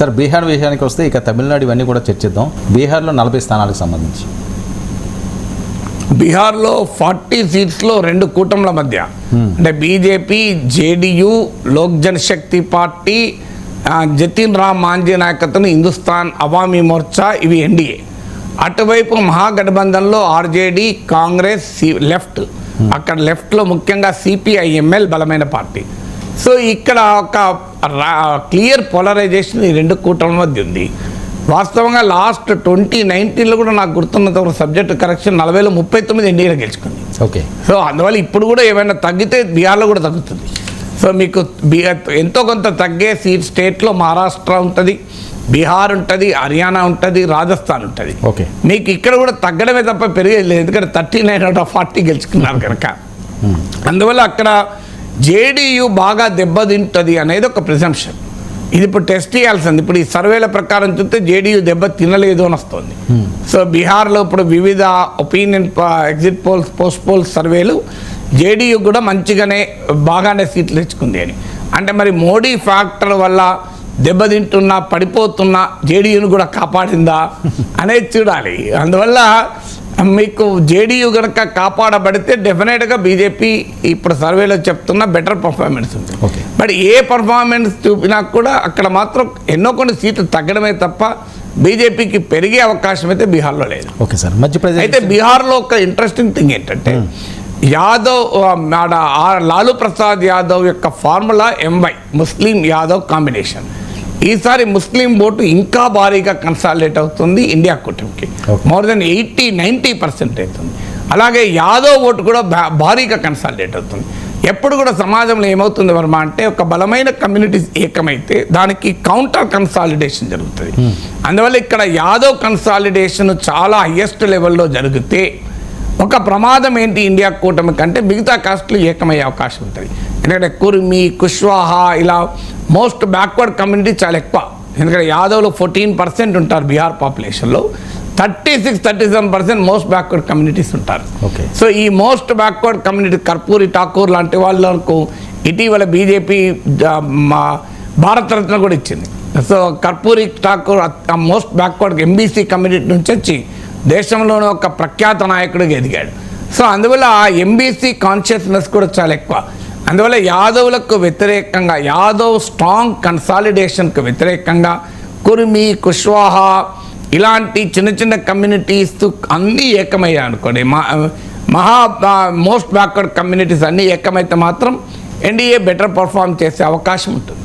Sir Bihar విషయానికి వస్తే ఇక తమిళనాడు ఇవన్నీ కూడా చర్చిద్దాం బీహార్లో నలభై స్థానాలకు సంబంధించి. బీహార్లో ఫార్టీ సీట్స్లో రెండు కూటముల మధ్య. అంటే BJP JDU Lok Janshakti party Jitan Ram Manjhi నాయకత్వం హిందుస్థాన్ అవామీ మోర్చా ఇవి ఎన్డీఏ. అటువైపు మహాగఠబంధన్లో ఆర్జేడీ కాంగ్రెస్ సి లెఫ్ట్. అక్కడ లెఫ్ట్లో ముఖ్యంగా సిపిఐఎంఎల్ బలమైన పార్టీ. సో ఇక్కడ ఒక క్లియర్ పోలరైజేషన్ ఈ రెండు కూటముల మధ్య ఉంది. వాస్తవంగా లాస్ట్ ట్వంటీ నైన్టీన్లో కూడా నాకు గుర్తున్నంత ఒక సబ్జెక్ట్ కరెక్షన్ నలభైలో ముప్పై తొమ్మిది ఎన్డీఏలో గెలుచుకుంది. ఓకే. సో అందువల్ల ఇప్పుడు కూడా ఏమైనా తగ్గితే బీహార్లో కూడా తగ్గుతుంది. సో మీకు బీహార్ ఎంతో కొంత తగ్గే సీట్ స్టేట్లో మహారాష్ట్ర ఉంటుంది బీహార్ ఉంటుంది హర్యానా ఉంటుంది రాజస్థాన్ ఉంటుంది. ఓకే. మీకు ఇక్కడ కూడా తగ్గడమే తప్ప పెరిగేది లేదు. ఎందుకంటే thirty nine out of forty గెలుచుకున్నారు కనుక. అందువల్ల అక్కడ జేడీయూ బాగా దెబ్బతింటుంది అనేది ఒక ప్రిజంప్షన్ ఇది ఇప్పుడు టెస్ట్ చేయాల్సింది. ఇప్పుడు ఈ సర్వేల ప్రకారం చూస్తే జేడీయూ దెబ్బ తినలేదు అని వస్తుంది. సో బీహార్లో ఇప్పుడు వివిధ opinion exit polls post polls సర్వేలు జేడీయూ కూడా మంచిగానే బాగానే సీట్లు తెచ్చుకుంది అని. అంటే మరి మోడీ ఫ్యాక్టర్ వల్ల దెబ్బతింటున్నా పడిపోతున్నా జేడీయూని కూడా కాపాడిందా అనేది చూడాలి. అందువల్ల మీకు జేడీయూ కనుక కాపాడబడితే డెఫినెట్గా బీజేపీ ఇప్పుడు సర్వేలో చెప్తున్న బెటర్ పర్ఫార్మెన్స్ ఉంది. బట్ ఏ పర్ఫార్మెన్స్ చూపినా కూడా అక్కడ మాత్రం ఎన్నో కొన్ని సీట్లు తగ్గడమే తప్ప బీజేపీకి పెరిగే అవకాశం అయితే బీహార్లో లేదు. Okay sir. మధ్యప్రదేశ్ అయితే బీహార్లో ఒక ఇంట్రెస్టింగ్ థింగ్ ఏంటంటే యాదవ్ ఆ, ఆడ ఆ లాలూ ప్రసాద్ యాదవ్ యొక్క formula MY Muslim Yadav combination. ఈసారి ముస్లిం ఓటు ఇంకా భారీగా కన్సాలిడేట్ అవుతుంది ఇండియా కూటమికి. More than eighty ninety percent అవుతుంది. అలాగే యాదవ్ ఓటు కూడా భారీగా కన్సాలిడేట్ అవుతుంది. ఎప్పుడు కూడా సమాజంలో ఏమవుతుంది వర్మ అంటే ఒక బలమైన కమ్యూనిటీస్ ఏకమైతే దానికి కౌంటర్ కన్సాలిడేషన్ జరుగుతుంది. అందువల్ల ఇక్కడ యాదవ్ కన్సాలిడేషన్ చాలా హయ్యెస్ట్ లెవెల్లో జరిగితే ఒక ప్రమాదం ఏంటి ఇండియా కూటమి కంటే మిగతా కాస్ట్లు ఏకమయ్యే అవకాశం ఉంటుంది. ఎందుకంటే కుర్మి కుష్వాహా ఇలా మోస్ట్ బ్యాక్వర్డ్ కమ్యూనిటీ చాలా ఎక్కువ. ఎందుకంటే యాదవ్లో ఫోర్టీన్ పర్సెంట్ ఉంటారు Bihar పాపులేషన్లో thirty six thirty seven percent most backward communities ఉంటారు. ఓకే. సో ఈ most backward community Karpoori Thakur లాంటి వాళ్ళకు ఇటీవల బీజేపీ మా భారతరత్న కూడా ఇచ్చింది. So Karpoori Thakur most backward MBC community నుంచి వచ్చి దేశంలోనే ఒక ప్రఖ్యాత నాయకుడిగా ఎదిగాడు. సో అందువల్ల ఆ ఎంబీసీ కాన్షియస్నెస్ కూడా చాలా ఎక్కువ. అందువల్ల యాదవులకు వ్యతిరేకంగా యాదవ్ స్ట్రాంగ్ కన్సాలిడేషన్కు వ్యతిరేకంగా కుర్మి కుష్వాహా ఇలాంటి చిన్న చిన్న కమ్యూనిటీస్ అన్నీ ఏకమయ్యాయి అనుకోండి. మా మహా మోస్ట్ బ్యాక్వర్డ్ కమ్యూనిటీస్ అన్నీ ఏకమైతే మాత్రం ఎన్డీఏ బెటర్ పర్ఫామ్ చేసే అవకాశం ఉంటుంది.